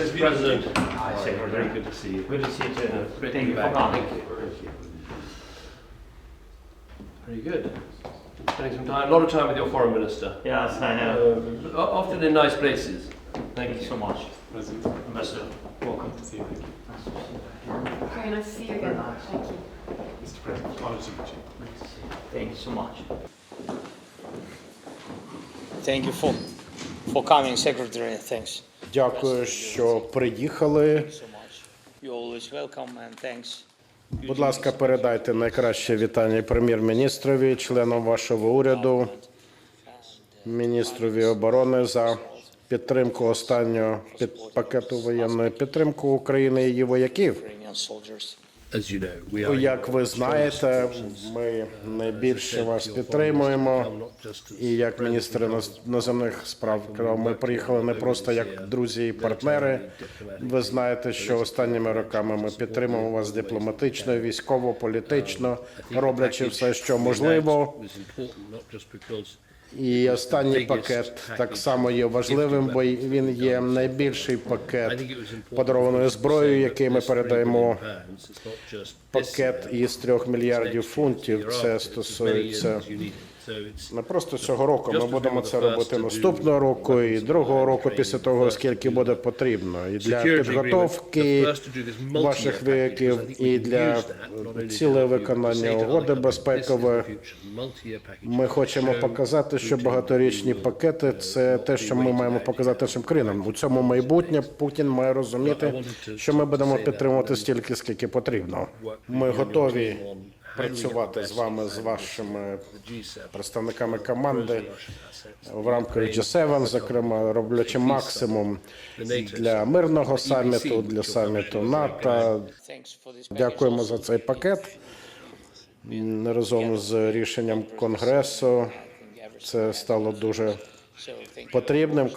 Mr. President. Hi, Secretary. Very good to see you. Good to see you too. Great to Thank be you for back. coming. Thank you. Thank you. Very good. Spending some time, a lot of time with your foreign minister. Yes, I know. Uh, o- often in nice places. Thank Thank you you. so much. President, Ambassador, welcome. to see you. Thank you. Nice to see you. Very nice to see you again. Thank you. Mr. President, honored to meet. Nice to see you. Thank you so much. Thank you for, for coming, Secretary. Thanks. Дякую, що приїхали. Будь ласка, передайте найкраще вітання прем'єр-міністрові, членам вашого уряду, міністрові оборони за підтримку останнього пакету воєнної підтримки України і її вояків. Як ви знаєте, ми найбільше вас підтримуємо. І як міністр іноз- іноземних справ ми приїхали не просто як друзі і партнери. Ви знаєте, що останніми роками ми підтримуємо вас дипломатично, військово, політично, роблячи все, що можливо. І останній пакет так само є важливим, бо він є найбільший пакет подарованої зброєю, який ми передаємо. Пакет із трьох мільярдів фунтів. Це стосується не просто цього року. Ми будемо це робити наступного року і другого року після того, скільки буде потрібно, і для підготовки ваших вояків, і для ціле виконання угоди безпекової. Ми хочемо показати, що багаторічні пакети це те, що ми маємо показати нашим країнам. У цьому майбутнє Путін має розуміти, що ми будемо підтримувати стільки, скільки потрібно. Ми готові працювати з вами, з вашими представниками команди в рамках G7, зокрема, роблячи максимум для мирного саміту, для саміту НАТО. Дякуємо за цей пакет. Разом з рішенням конгресу це стало дуже потрібним.